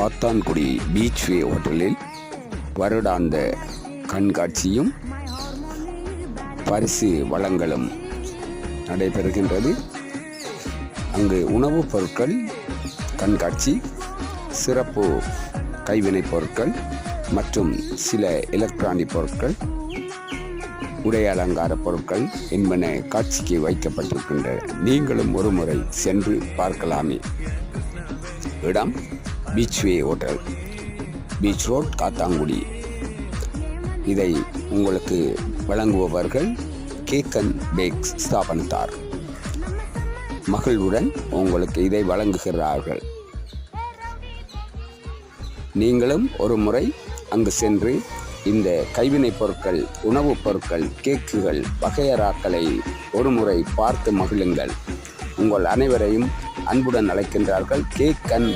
Kattankudy beach வே ஹோட்டலில் வருடாந்த கண்காட்சியும் பரிசு வளங்களும் நடைபெறுகின்றது. அங்கு உணவுப் பொருட்கள் கண்காட்சி சிறப்பு கைவினைப் பொருட்கள் மற்றும் சில எலக்ட்ரானிக் பொருட்கள் உடை அலங்கார பொருட்கள் என்பன காட்சிக்கு வைக்கப்பட்டிருக்கின்றன. நீங்களும் ஒரு முறை சென்று பார்க்கலாமே. இடம் beachway hotel beach road Kattankudy இதை உங்களுக்கு வழங்குபவர்கள் கேக்கன் பேக்ஸ் ஸ்தாபனத்தார். மகிழ்வுடன் உங்களுக்கு இதை வழங்குகிறார்கள். நீங்களும் ஒரு முறை அங்கு சென்று இந்த கைவினைப் பொருட்கள் உணவுப் பொருட்கள் கேக்குகள் வகையறாக்களை ஒரு முறை பார்த்து மகிழுங்கள். உங்கள் அனைவரையும் அன்புடன் அழைக்கின்றார்கள் கேக் அண்ட்